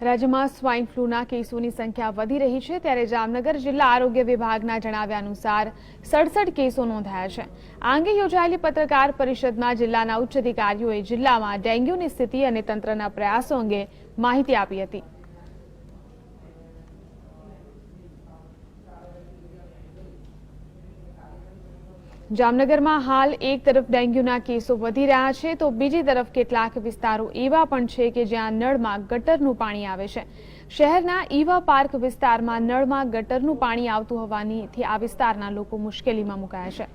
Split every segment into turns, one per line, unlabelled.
રાજ્યમાં સ્વાઇન ફ્લૂના કેસોની સંખ્યા વધી રહી છે ત્યારે જામનગર જિલ્લા આરોગ્ય વિભાગના જણાવ્યા અનુસાર સડસઠ કેસો નોંધાયા છે. આ અંગે યોજાયેલી પત્રકાર પરિષદમાં જિલ્લાના ઉચ્ચ અધિકારીઓએ જિલ્લામાં ડેન્ગ્યુની સ્થિતિ અને તંત્રના પ્રયાસો અંગે માહિતી આપી હતી. જામનગરમાં હાલ એક તરફ ડેન્ગ્યુના કેસો વધી રહ્યા છે, તો બીજી તરફ કેટલાક વિસ્તારો એવા પણ છે કે જ્યાં નળમાં ગટરનું પાણી આવે છે. શહેરના ઈવા પાર્ક વિસ્તારમાં નળમાં ગટરનું પાણી આવતું હોવાનીથી આ વિસ્તારના લોકો મુશ્કેલીમાં મુકાયા છે.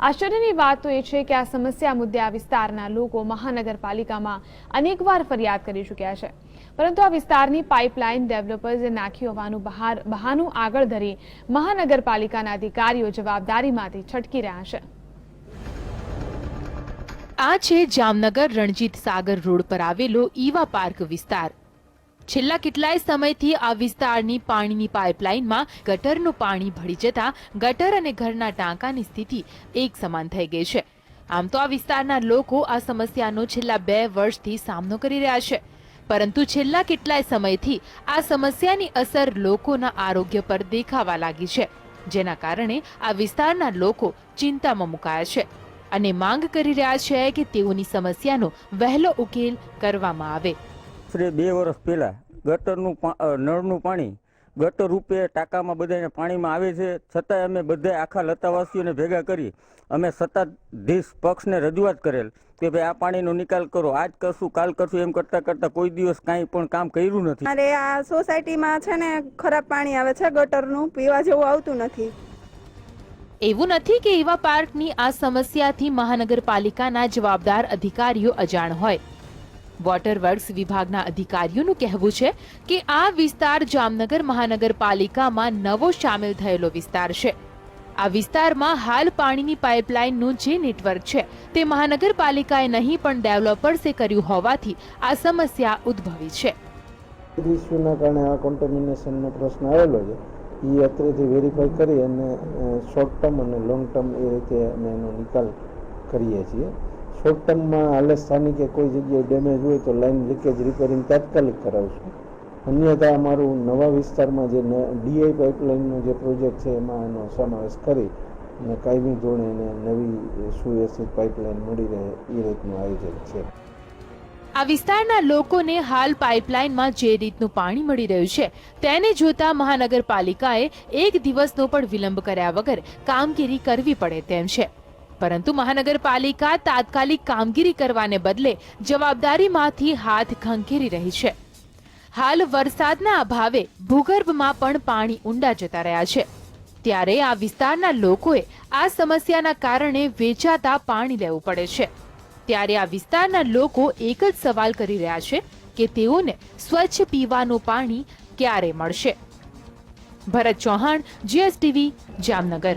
આશ્ચર્યની વાત તો એ છે કે આ સમસ્યા મુદ્દે આ વિસ્તારના લોકો મહાનગરપાલિકામાં અનેકવાર ફરિયાદ કરી ચૂક્યા છે. પરંતુ આ વિસ્તારની પાઇપલાઇન ડેવલપર્સે નાખી હોવાનું બહાર બહાનું આગળ ધરી મહાનગરપાલિકાના અધિકારીઓ જવાબદારીમાંથી છટકી રહ્યા છે.
આ છે જામનગર રણજીત સાગર રોડ પર આવેલો ઈવા પાર્ક વિસ્તાર. છેલ્લા કેટલાય સમયથી આ વિસ્તારની પાણીની પાઇપલાઇનમાં ગટરનું પાણી ભળી જતા ગટર અને ઘરના ટાંકાની સ્થિતિ એક સમાન થઈ ગઈ છે. આમ તો આ વિસ્તારના લોકો આ સમસ્યાનો છેલ્લા બે વર્ષથી સામનો કરી રહ્યા છે. પરંતુ છેલ્લા કેટલાય સમયથી આ સમસ્યાની અસર લોકોના આરોગ્ય પર દેખાવા લાગી છે, જેના કારણે આ વિસ્તારના લોકો ચિંતામાં મુકાયા છે અને માંગ કરી રહ્યા છે કે તેઓની સમસ્યાનો વહેલો ઉકેલ કરવામાં આવે.
આશરે બે વર્ષ પહેલાં ગટરનું નળનું પાણી ગટર રૂપે ટાંકામાં બધાને પાણીમાં આવે છે. છતાંય અમે બધા આખા લતાવાસીઓને ભેગા કરી અમે સત્તાધીશ પક્ષને રજૂઆત કરેલ કે ભાઈ આ પાણીનો નિકાલ કરો. આજ કરશું કાલ કરશું એમ કરતાં કરતાં કોઈ દિવસ કાંઈ પણ કામ કર્યું નથી.
અરે આ સોસાયટીમાં છે ને ખરાબ પાણી આવે છે ગટરનું પીવા જેવું આવતું નથી.
એવું નથી કે એવા પાર્કની આ સમસ્યાથી મહાનગરપાલિકાના જવાબદાર અધિકારીઓ અજાણ હોય. વોટર વર્ક્સ વિભાગના અધિકારીઓનું કહેવું છે કે આ વિસ્તાર જામનગર મહાનગરપાલિકામાં નવો સામેલ થયેલો વિસ્તાર છે. આ વિસ્તારમાં હાલ પાણીની પાઇપલાઇનનું જે નેટવર્ક છે તે મહાનગરપાલિકાએ નહીં પણ ડેવલપર્સે કર્યું હોવાથી આ સમસ્યા ઉદ્ભવી છે.
ઇસ્યુના કારણે આ કોન્ટેમિનેશનનો પ્રશ્ન આવેલો છે. એ અત્રેથી વેરીફાઈ કરી અને શોર્ટ ટર્મ અને લોંગ ટર્મ એ રીતે અમે એનો નિકાલ કરીએ છીએ. શોર્ટ ટર્મમાં હાલે કે કોઈ જગ્યાએ ડેમેજ હોય તો લાઇન લીકેજ રિપેરિંગ તાત્કાલિક કરાવશું. અન્યથા અમારું નવા વિસ્તારમાં જે ડીઆઈ પાઇપલાઇનનો જે પ્રોજેક્ટ છે એમાં એનો સમાવેશ કરી અને કાયમી ધોરણે એને નવી સુવ્યવસ્થિત પાઇપલાઇન મળી રહે એ રીતનું આયોજન છે.
આ વિસ્તારના લોકોને હાલ પાઇપલાઇનમાં જે રીતનું પાણી મળી રહ્યું છે, તેને જોતા મહાનગરપાલિકાએ એક દિવસનો પણ વિલંબ કર્યા વગર કામગીરી કરવી પડે તેમ છે. પરંતુ મહાનગરપાલિકા તાત્કાલિક કામગીરી કરવાને બદલે જવાબદારીમાંથી હાથ ખંખેરી રહી છે. હાલ વરસાદના અભાવે ભૂગર્ભમાં પણ પાણી ઊંડા જતા રહ્યા છે. ત્યારે આ વિસ્તારના લોકોએ આ સમસ્યાના કારણે વેચાતા પાણી લેવું પડે છે. ત્યારે આ વિસ્તારના લોકો એક જ સવાલ કરી રહ્યા છે કે તેઓને સ્વચ્છ પીવાનું પાણી ક્યારે મળશે? ભરત ચૌહાણ, જીએસટીવી, જામનગર.